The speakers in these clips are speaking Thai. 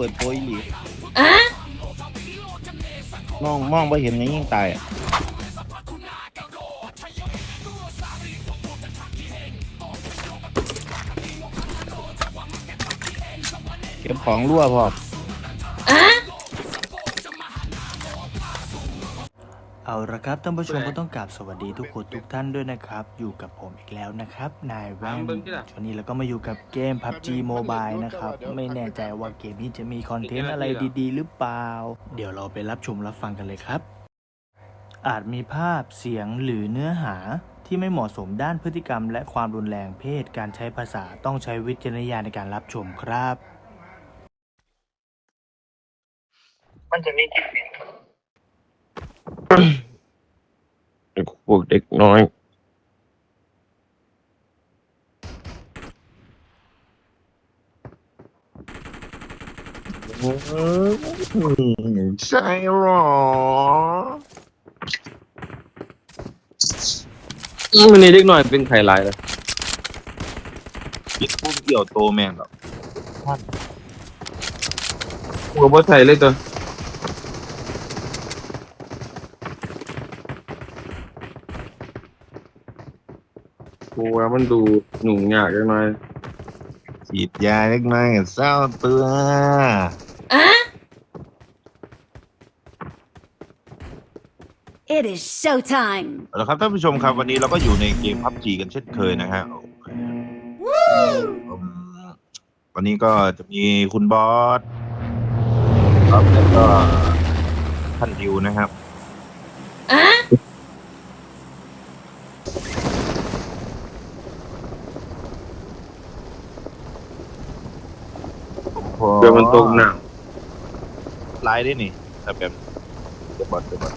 ปิดโพยหลีมองมองไปเห็นไงยิ่งตายอะเก็บของรั่วพอ เอาละครับท่านผู้ชมก็ต้องกราบสวัสดีทุกคนทุกท่านด้วยนะครับ อยู่กับผมอีกแล้วนะครับ นายแว่นวันนี้เราก็มาอยู่กับเกม PUBG Mobile นะครับ ไม่แน่ใจว่าเกมนี้จะมีคอนเทนต์อะไรดี ๆ หรือเปล่า เดี๋ยวเราไปรับชมรับฟังกันเลยครับ อาจมีภาพเสียงหรือเนื้อหาที่ไม่เหมาะสมด้านพฤติกรรม และความรุนแรงเพศการใช้ภาษาต้องใช้วิจารณญาณในการรับชมครับ มันจะมีคลิปเนี่ย พวกเด็กน้อย ใช่หรอมันนี่เด็กน้อยเป็นไข่ลายเลยคิดปุ๊บเกี่ยวโตแม่งหรอกหัวบ่ใส่เลยตัว กูว่ามันดูหนุ่งยากจังหน่อยฉีดยาเล็กน้อยกับเศร้าตัว It is showtime. เอาละครับท่านผู้ชมครับวันนี้เราก็อยู่ในเกมพับจีกันเช่นเคยนะฮะอืมวันนี้ก็จะมีคุณบอสครับแล้วก็ท่านดิวนะครับ ผมขอ เดี๋ยวมัน ตกหนักไลน์ได้นี่แต่แบบเดี๋ยวบอสเดี๋ยวบอส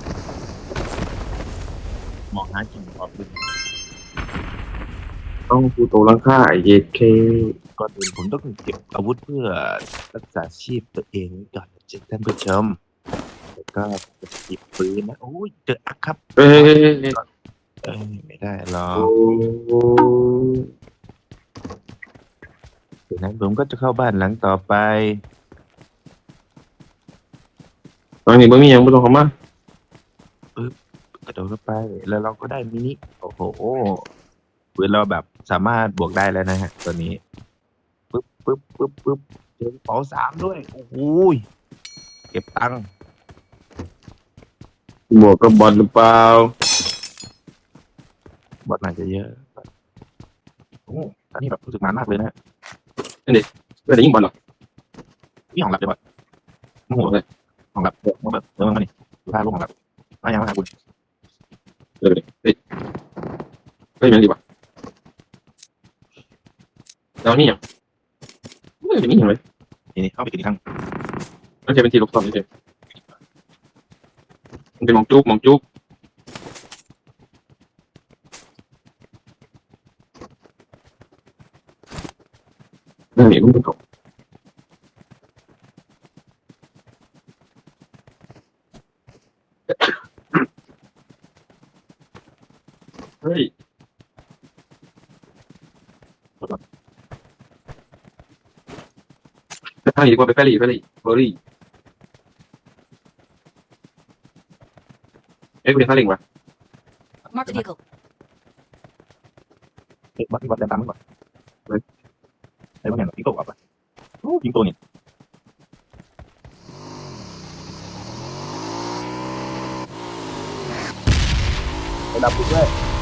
มองหากินออฟดึงต้องกูโตลังค่าไอเย็ดเคก่อนอื่นผมต้องเก็บอาวุธเพื่อรักษาชีพตัวเองไว้ก่อนนะจ๊ะท่านผู้ชมแล้วก็จะหยิบปืนนะโอ้ยเจออักครับเฮ้ยเฮ้ยเฮ้ยเฮ้ยเอ้ยไม่ได้หรอโอ้กจากนั้นผมก็จะเข้าบ้านหลังต่อไป ตอนนี้บ่มีหยังบ่ต้องเข้ามากระโดดเข้าไปแล้วเราก็ได้มินิโอ้โหปืนเราแบบสามารถบวกได้แล้วนะฮะตัวนี้ปึ๊บปึ๊บปึ๊บปึ๊บเจอกระเป๋าสามด้วยโอ้โหยเก็บตังค์บวกกับบอลหรือเปล่าบอทน่าจะเยอะโอ้ตอนนี้แบบรู้สึกมันมากเลยนะฮะไม่ได้ยิงบอลหรอกนี่ของหลับเลยบอทโอ้โหเลย ของหลับเดี๋ยวแบบเดี๋ยวมานี่ดูท่าลูกของหลับมายังมาหาคุณเดี๋ยวเดี๋ยวเฮ้ยเฮ้ยยังดีป่ะแล้วนี่ยังไม่ได้มีหยังเลยนี่นี่เข้าไปกินอีกครั้งมันจะเป็นทีลบซ้อนเฉยๆมันเป็นหมองจุกหมองจุกนั่นนี่มันเป็นของเฮ้ย ทางนี้ดีกว่าไปแฟรี่แฟรี่เบอร์รี่เอ้ยกูเรียนท่าเร่งวะ Mark the vehicle. เฮ้ยบอทบอทเดินตามมันก่อนเฮ้ยไอ้บอทเนี่ยยิงตัวกลับไปโอ้ยิงตัวนี่ไปดับปุ๊บด้วย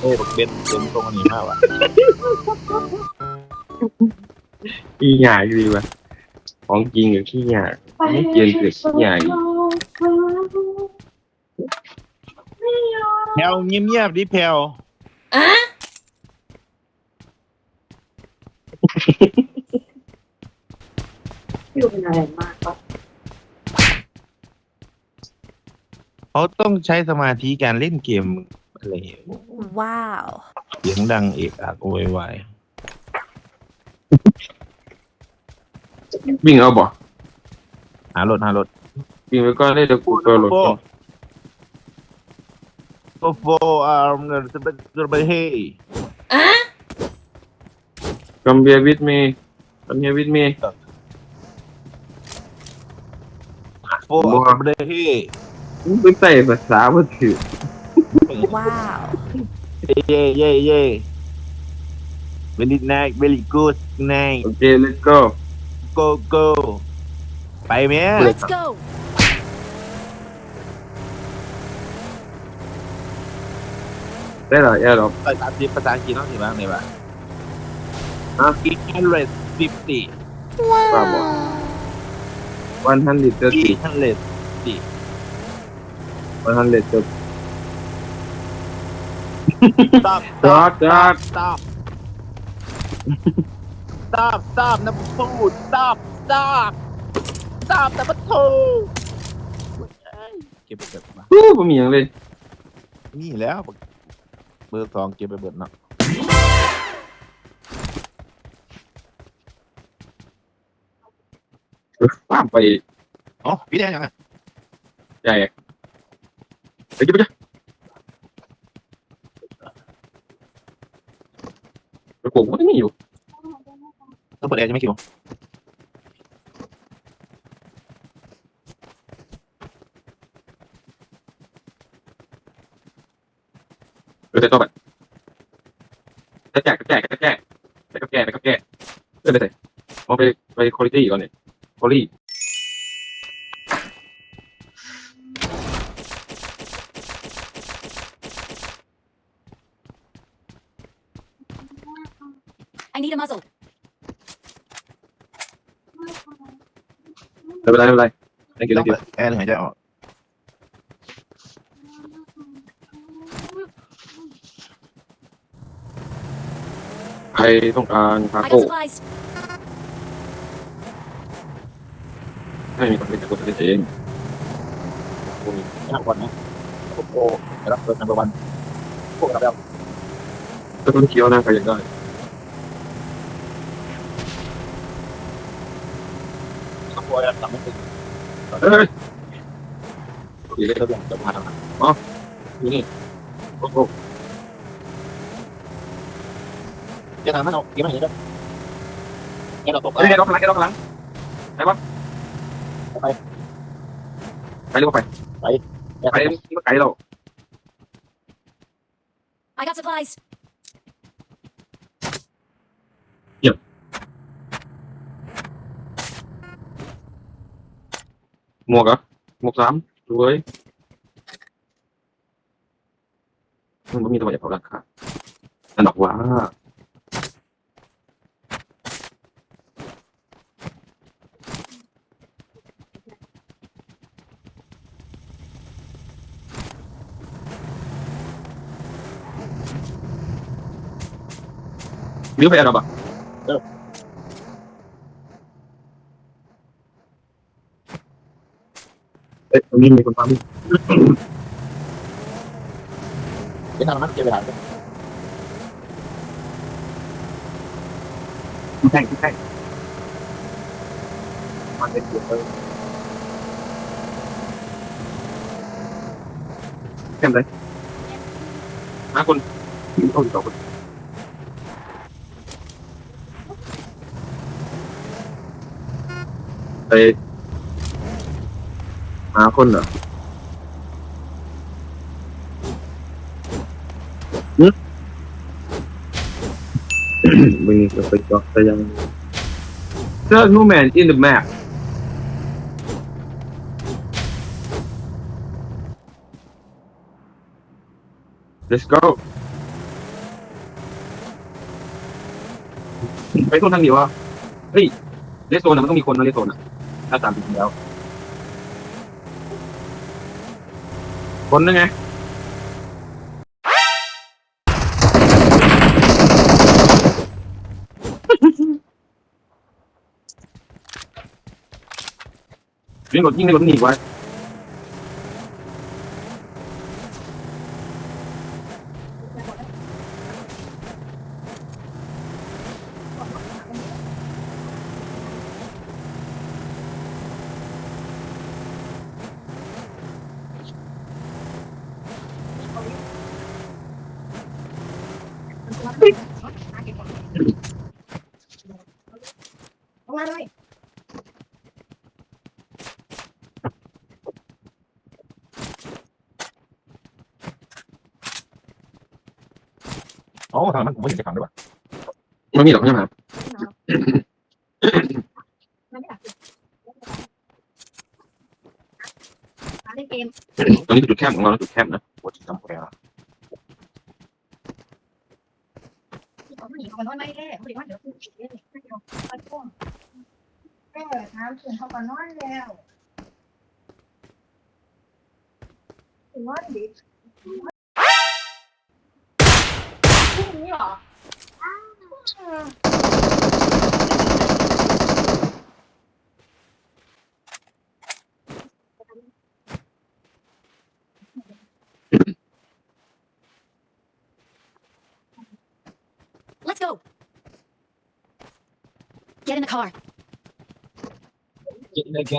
เฮ้ยบอกเบนเบนตรงนี้มากว่ะ ขี้หยาดีวะของจริงหรือขี้หยาไม่เกินเกิดขี้หยาอีกแพลวเงียบๆดิแพลวพี่ดูเป็นอะไรมากปะเขาต้องใช้สมาธิการเล่นเกม อะไร Wow. เสียงดังเอกอักโวยวายวิ่งเอาบ่หารถหารถวิ่งไปก่อนเลยเดี๋ยวกูตัวรถก่อนโฟโฟอาร์มเนอร์สเปเปเฮ Come here with me Come here with me โฟอาร์มเดเฮมึงไปใส่ภาษาบ่ถือ Wow. เย่เย่เย่เวลินายเวลิกูดนายโอเค let's go โกโก้ไปไหม Let's go. ได้เหรอแอร์หรอ ภาษาอังกฤษภาษาอังกฤษต้องสิบ้างไหนบ้างอะ อีกฮันเรดฟิฟตี้บ้าบ่วันฮันดิเตอร์อีตีฮันเรดวันฮันดิเตอร์ stop จอด จอด stop stop stop นะพูด stop stop stop นะพูดเก็บไปเบิดมาฮู้บ่มีหยังเลยนี่แล้ว เบอร์สองเก็บไปเบิดเนาะตามไปอ๋อพี่แดงยังไงใหญ่ไปจิบไปจ้ะ กระโปรงมันมีอยู่ต้องเปิดแอร์จะไม่คิวเออใส่ตัวไปกระแจกกระแจกกระแจกใส่กระแจกใส่กระแจกเออไปใส่มองไปไปคุณภาพก่อนเนี่ยคุณภาพ I need a muzzle. ไม่เป็นไรไม่เป็นไร thank you ต้อง thank you เปิดแอร์หายใจออก ใครต้องการคา I โก้ got supplies. ให้มีคนเป็นตัวเองห้าคนนะโอ้โหรับเปิดนัมเบอร์วันพวกเราแล้วก็ต้นเคี้ยวนะใครอยากได้ครอบครัวเราทำไม่ถึง เอ้ยดีเลยเราองจะพามาอยู่นี่โอ้โหจะทำให้เราเก็บไม่เห็นด้วยแกเราตกเอ้ยแกล็อกหลังแกล็อกหลังไปวะไปไปเร็วไปไปไปมันไกลเรา I got supplies. หมวกเหรอะหมวกสามรวย มันก็มีตัวอย่างของราคาอันดอกว่ามิ้วไปแอร์ดรอปอะเอ๊ะตรงนี้มีคนฟังจะทำมันเก็บเวลาแท่งแท่งมันเป็นเสียงเลยแค่ไหนห้าคนเอาอีกสองคนไป หาคนเหรอหึมึงจะไปจอกแต่ยัง There's no man in the map Let's go ไปโซนทางเดียวอะ เฮ้ย เลสโซนอะมันต้องมีคนนะเลสโซนอะ ถ้าตามจริงแล้ว คนนึงไงนี่รถยิงนี่รถหนีไว้ มาเลยโอ้ทางนั้นผมไม่เห็นจะทำด้วยว่ะไม่มีหรอกใช่ไหมครับมันไม่อยากเล่นเกมตอนนี้คือจุดแคบของเรานะจุดแคบนะ ปวดจำแผล มันนีเขานอนไม่ได้เขาเด็กว่าเดี๋ยวคุณเล่นไม่ยอมไปพ่วงแม่น้ำถึงเขาก็นอนแล้วถึงนอนดิพรุ่งนี้เหรอ Let's go. Get in the car. กินเลยแก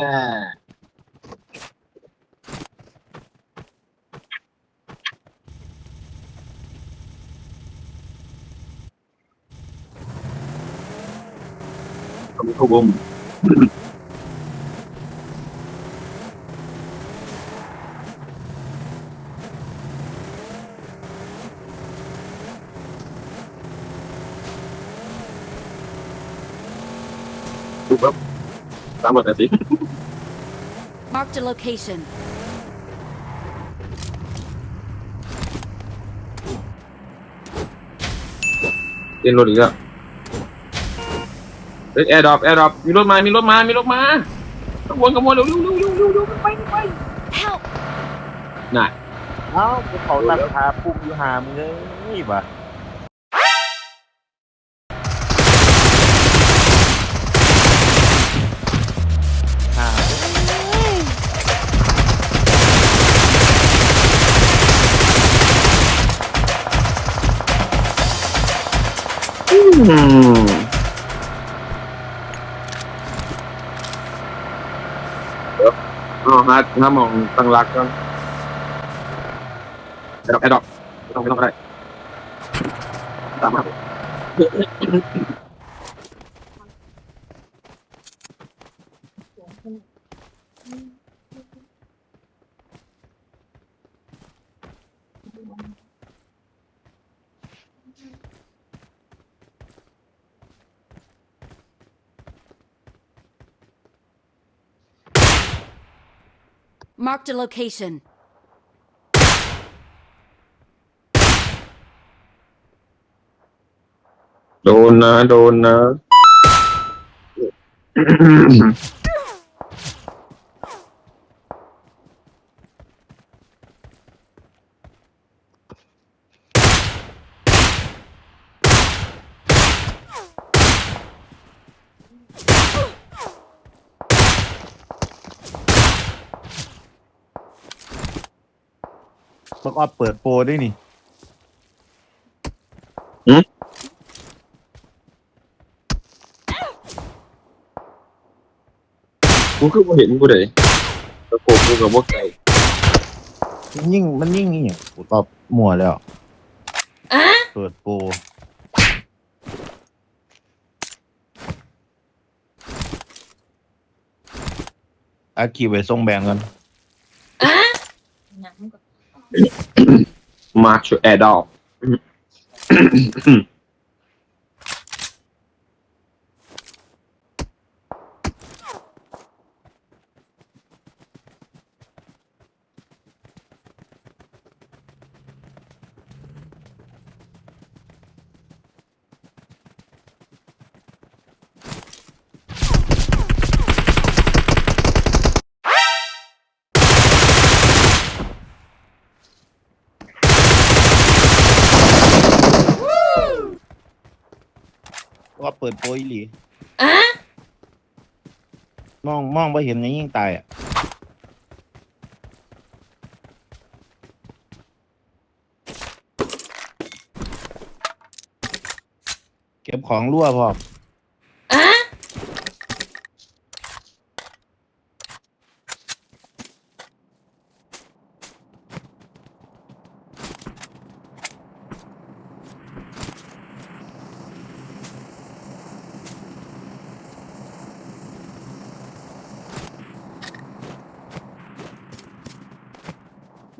ก็มีข้าวบมดูปั๊บตามหมดแต่สิ Marked a location. เต้นรถอีกแล้วเฮ้ยแอร์ดรอปแอร์ดรอปมีรถมา มีรถมา มีรถมาขบวนขบวนเร็วเร็วเร็วเร็วเร็วเร็วไปไป Help! น่ะเอ้าภูเขาตั้งคาปุ่มอยู่หามึงเลยว่ะ อ๋อหาหามองตั้งรักก่อนแอร์ดอกแอร์ดอกไม่ต้องไม่ต้องก็ได้ตามมา Marked a location. โดนนะ โดนนะ ต้องออดเปิดโปรด้วยนี่กูคือบ่เห็นกูเลยตะโกนกูกับบ่ไก่มันยิ่งมันยิ่งนี่กูตอบมั่วแล้วเปิดโปรอาคีไปส่งแบงกันมาร์ชแอ ร์ด ปว่าเปิดโปรอีหลีมองมองไปเห็นยังยิ่งตายอะเก็บของรั่วพอ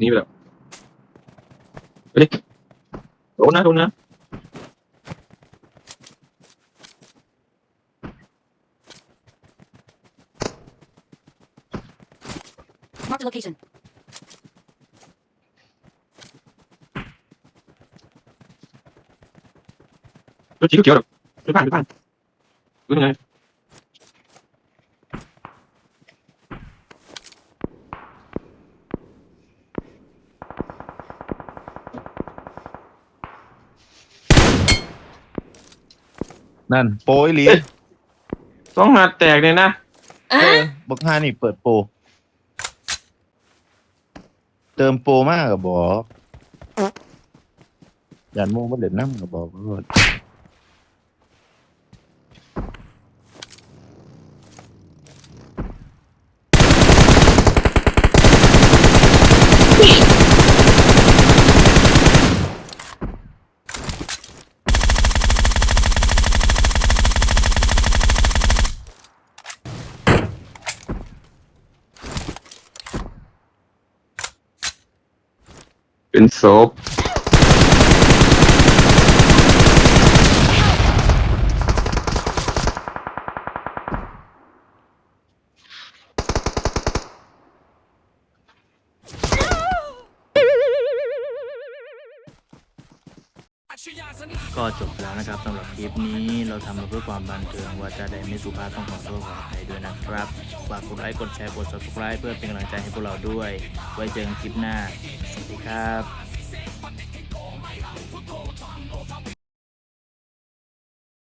นี่ไปแล้วไปดิ โดนนะโดนนะ Marked a location. รถสีเขียวๆแบบร นรถบ้านรถยังไงนั่น โปรยหลีสองหัดแตกเลยนะเออบักฮานี่เปิดโปรเติมโปรมากกับบอกยันโมงมาเล่นน้ำกับบอกก็ เก็จบแล้วนะครับสำหรับคลิปนี้เราทำมาเพื่อความบันเทิงว่าจะได้ไม่สุภาพต้องขอโทษขออภัยด้วยนะครับฝากกดไลค์กดแชร์กด subscribe เพื่อเป็นกำลังใจให้พวกเราด้วย ไว้เจอกันคลิปหน้าสวัสดีครับ